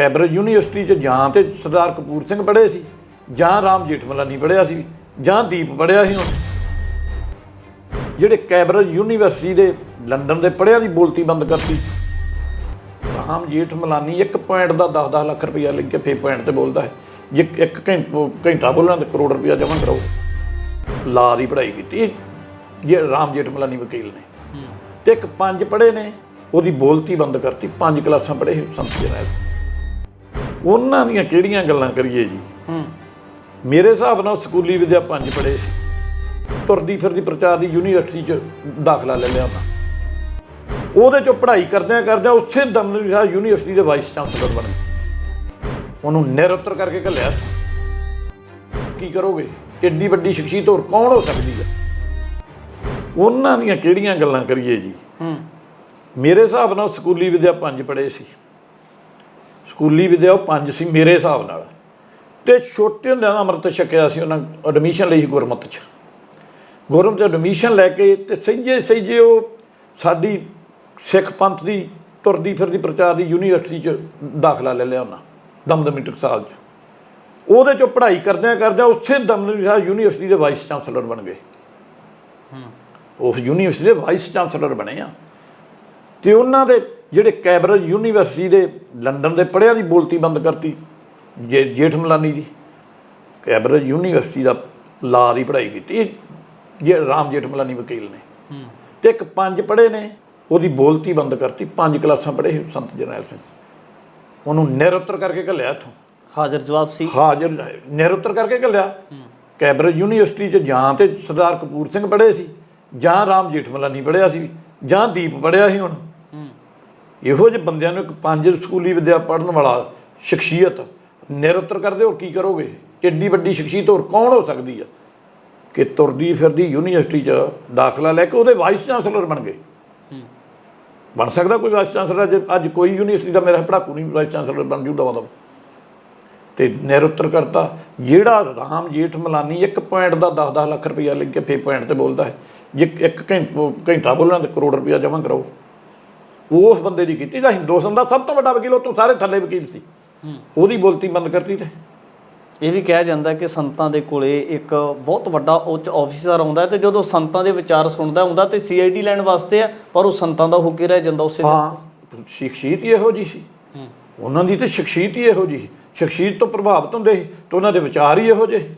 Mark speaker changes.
Speaker 1: ਕੈਬਰ university 'ਚ ਜਾਂ ਤੇ ਸਰਦਾਰ ਕਪੂਰ ਸਿੰਘ ਪੜ੍ਹੇ ਸੀ ਜਾਂ ਰਾਮ ਜੇਠਮਲਾਨੀ ਪੜ੍ਹਿਆ ਸੀ ਜਾਂ ਦੀਪ ਪੜ੍ਹਿਆ ਸੀ ਹੁਣ। ਜਿਹੜੇ ਕੈਬਰ ਯੂਨੀਵਰਸਿਟੀ ਦੇ ਲੰਡਨ ਦੇ ਪੜ੍ਹਿਆ ਦੀ ਬੋਲਤੀ ਬੰਦ ਕਰਤੀ। ਰਾਮ ਜੇਠਮਲਾਨੀ ਇੱਕ ਪੁਆਇੰਟ ਦਾ 10-10 ਲੱਖ ਰੁਪਇਆ ਲੈ ਕੇ ਫੇ ਪੁਆਇੰਟ ਤੇ ਬੋਲਦਾ ਹੈ। ਜੇ ਇੱਕ ਘੰ- ਘੰਟਾ ਬੋਲਣਾ ਤੇ ਕਰੋੜ ਰੁਪਇਆ ਜਮ੍ਹਾਂ ਕਰਾਓ ਲਾ ਦੀ ਪੜ੍ਹਾਈ ਕੀਤੀ। ਜੇ ਰਾਮ ਜੇਠਮਲਾਨੀ ਵਕੀਲ ਨੇ। ਤੇ ਇੱਕ ਪੰਜ ਪੜ੍ਹੇ ਨੇ ਉਹਦੀ ਬੋਲਤੀ ਬੰਦ ਕਰਤੀ। ਪੰਜ ਕਲਾਸਾਂ ਪੜ੍ਹੇ ਸੰਤ ਜਰਨੈਲ ਉਹਨਾਂ ਦੀਆਂ ਕਿਹੜੀਆਂ ਗੱਲਾਂ ਕਰੀਏ ਜੀ?
Speaker 2: ਹੂੰ।
Speaker 1: ਮੇਰੇ ਹਿਸਾਬ ਨਾਲ ਸਕੂਲੀ ਵਿਦਿਆ ਪੰਜ ਪੜ੍ਹੇ ਸੀ। ਤੁਰਦੀ ਫਿਰਦੀ ਪ੍ਰਚਾਰ ਦੀ ਯੂਨੀਵਰਸਿਟੀ 'ਚ ਦਾਖਲਾ ਲੈ ਲਿਆ ਤਾਂ ਉਹਦੇ 'ਚੋਂ ਪੜ੍ਹਾਈ ਕਰਦਿਆਂ ਕਰਦਿਆਂ ਉਸੇ ਦਮ ਨੂੰ ਜਿਹੜਾ ਯੂਨੀਵਰਸਿਟੀ ਦੇ ਵਾਈਸ ਚਾਂਸਲਰ ਬਣ। ਗਏ ਉਹਨੂੰ ਨਿਰੁੱਤਰ ਕਰਕੇ ਘੱਲਿਆ ਕੀ ਕਰੋਗੇ? ਏਡੀ ਵੱਡੀ ਸ਼ਖਸੀਅਤ ਹੋਰ ਕੌਣ ਹੋ ਸਕਦੀ ਹੈ? ਉਹਨਾਂ ਦੀਆਂ ਕਿਹੜੀਆਂ ਗੱਲਾਂ ਕਰੀਏ ਜੀ?
Speaker 2: ਹੂੰ।
Speaker 1: ਮੇਰੇ ਹਿਸਾਬ ਨਾਲ ਸਕੂਲੀ ਵਿਦਿਆ ਪੰਜ ਪੜ੍ਹੇ ਸੀ। ਸਕੂਲੀ ਵਿਦਿਆ ਉਹ ਪੰਜ ਸੀ ਮੇਰੇ ਹਿਸਾਬ ਨਾਲ। ਤੇ ਛੋਟੇ ਹੁੰਦਿਆਂ ਦਾ ਅੰਮ੍ਰਿਤ ਛਕਿਆ ਸੀ ਉਹਨਾਂ ਐਡਮਿਸ਼ਨ ਲਈ ਗੁਰਮਤਿ 'ਚ। ਗੁਰਮਤਿ ਐਡਮਿਸ਼ਨ ਲੈ ਕੇ ਤੇ ਸਹਿਜੇ ਸਹਿਜੇ ਉਹ ਸਾਡੀ ਸਿੱਖ ਪੰਥ ਦੀ ਤੁਰਦੀ ਫਿਰਦੀ ਪ੍ਰਚਾਰ ਦੀ ਯੂਨੀਵਰਸਿਟੀ 'ਚ ਦਾਖਲਾ ਲੈ ਲਿਆ ਉਹਨਾਂ ਦਮਦਮੀ ਟਕਸਾਲ 'ਚ। ਉਹਦੇ 'ਚੋਂ ਪੜ੍ਹਾਈ ਕਰਦਿਆਂ ਕਰਦਿਆਂ ਉਸੇ ਦਮਦਮੀ ਟਕਸਾਲ ਯੂਨੀਵਰਸਿਟੀ ਦੇ ਵਾਈਸ ਚਾਂਸਲਰ ਬਣ ਗਏ। ਉਸ ਯੂਨੀਵਰਸਿਟੀ ਦੇ ਵਾਈਸ ਚਾਂਸਲਰ ਬਣੇ ਆ। ਤੇ ਉਹਨਾਂ ਦੇ ਜਿਹੜੇ ਕੈਬਰ ਯੂਨੀਵਰਸਿਟੀ ਦੇ ਲੰਡਨ ਦੇ ਪੜ੍ਹਿਆ ਦੀ ਬੋਲਤੀ ਬੰਦ ਕਰਤੀ ਜੇ ਜੇਠਮਲਾਨੀ ਦੀ ਕੈਬਰ ਯੂਨੀਵਰਸਿਟੀ ਦਾ ਲਾ ਦੀ ਪੜ੍ਹਾਈ ਕੀਤੀ ਜੇ ਰਾਮ ਜੇਠਮਲਾਨੀ ਵਕੀਲ ਨੇ। ਤੇ ਇੱਕ ਪੰਜ ਪੜ੍ਹੇ ਨੇ ਉਹਦੀ ਬੋਲਤੀ ਬੰਦ ਕਰਤੀ ਪੰਜ ਕਲਾਸਾਂ ਪੜ੍ਹੇ ਸੰਤ ਜਰਨੈਲ ਸਿੰਘ। ਉਹਨੂੰ ਨਿਰੁੱਤਰ ਕਰਕੇ ਘੱਲਿਆ ਇੱਥੋਂ।
Speaker 2: ਹਾਜ਼ਰ ਜਵਾਬ ਸੀ।
Speaker 1: ਹਾਜ਼ਰ ਨਿਰੁੱਤਰ ਕਰਕੇ ਘੱਲਿਆ। ਕੈਬਰ ਯੂਨੀਵਰਸਿਟੀ 'ਚ ਜਾਂ ਤੇ ਸਰਦਾਰ ਕਪੂਰ ਸਿੰਘ ਪੜ੍ਹੇ ਸੀ ਜਾਂ ਰਾਮ ਜੇਠਮਲਾਨੀ ਪੜ੍ਹਿਆ ਸੀ ਜਾਂ ਦੀਪ ਪੜ੍ਹਿਆ ਸੀ ਹੁਣ। ਇਹੋ ਜਿਹੇ ਬੰਦਿਆਂ ਨੂੰ ਇੱਕ ਪੰਜ ਸਕੂਲੀ ਵਿਦਿਆ ਪੜ੍ਹਨ ਵਾਲਾ ਸ਼ਖਸੀਅਤ ਨਿਰੁੱਤਰ ਕਰਦੇ ਹੋਰ ਕੀ ਕਰੋਗੇ? ਏਡੀ ਵੱਡੀ ਸ਼ਖਸੀਅਤ ਹੋਰ ਕੌਣ ਹੋ ਸਕਦੀ ਆ? ਕਿ ਤੁਰਦੀ ਫਿਰਦੀ ਯੂਨੀਵਰਸਿਟੀ 'ਚ ਦਾਖਲਾ ਲੈ ਕੇ ਉਹਦੇ ਵਾਈਸ ਚਾਂਸਲਰ ਬਣ ਗਏ। ਬਣ ਸਕਦਾ ਕੋਈ ਵਾਈਸ ਚਾਂਸਲਰ? ਅੱਜ ਅੱਜ ਕੋਈ ਯੂਨੀਵਰਸਿਟੀ ਦਾ ਮੇਰਾ ਪੜਾਕੂ ਨਹੀਂ ਵਾਈਸ ਚਾਂਸਲਰ ਬਣ ਜੂ ਦਵਾ ਦਵਾ। ਤੇ ਨਿਰੁੱਤਰ ਕਰਤਾ। ਜਿਹੜਾ ਰਾਮ ਜੇਠ ਮਲਾਨੀ ਇੱਕ ਪੁਆਇੰਟ ਦਾ 10-10 ਲੱਖ ਰੁਪਇਆ ਲੈ ਕੇ ਫੇ ਪੁਆਇੰਟ ਤੇ ਬੋਲਦਾ ਹੈ। ਜੇ ਇੱਕ ਘੰ- ਘੰਟਾ ਬੋਲਣਾ ਤੇ ਕਰੋੜ ਰੁਪਇਆ ਜਮ੍ਹਾਂ ਕਰਾਓ। ਉਸ ਬੰਦੇ ਦੀ ਕੀਤੀ ਜਾਂ ਹਿੰਦੁਸਤਾਨ ਦਾ ਸਭ ਤੋਂ ਵੱਡਾ ਵਕੀਲ ਉਹ ਤੋਂ ਸਾਰੇ ਥੱਲੇ ਵਕੀਲ ਸੀ। ਉਹਦੀ ਬੋਲਤੀ ਬੰਦ ਕਰਤੀ ਤੇ।
Speaker 2: ਇਹ ਵੀ ਕਿਹਾ ਜਾਂਦਾ ਕਿ ਸੰਤਾਂ ਦੇ ਕੋਲੇ ਇੱਕ ਬਹੁਤ ਵੱਡਾ ਉੱਚ ਆਫੀਸਰ ਆਉਂਦਾ ਤੇ ਜਦੋਂ ਸੰਤਾਂ ਦੇ ਵਿਚਾਰ ਸੁਣਦਾ ਹੁੰਦਾ ਤੇ ਸੀਆਈਡੀ ਲੈਣ ਵਾਸਤੇ ਆ ਪਰ ਉਹ ਸੰਤਾਂ ਦਾ ਹੋ ਕੇ ਰਹਿ ਜਾਂਦਾ ਉਸੇ
Speaker 1: ਹਾਂ ਸ਼ਖਸੀਅਤ ਹੀ ਇਹੋ ਜੀ ਸੀ। ਉਹਨਾਂ ਦੀ ਤੇ ਸ਼ਖਸੀਅਤ ਹੀ ਇਹੋ ਜੀ ਸ਼ਖਸੀਅਤ ਤੋਂ ਪ੍ਰਭਾਵਿਤ ਹੁੰਦੇ ਸੀ ਤੇ ਉਹਨਾਂ ਦੇ ਵਿਚਾਰ ਹੀ ਇਹੋ ਜਿਹੇ।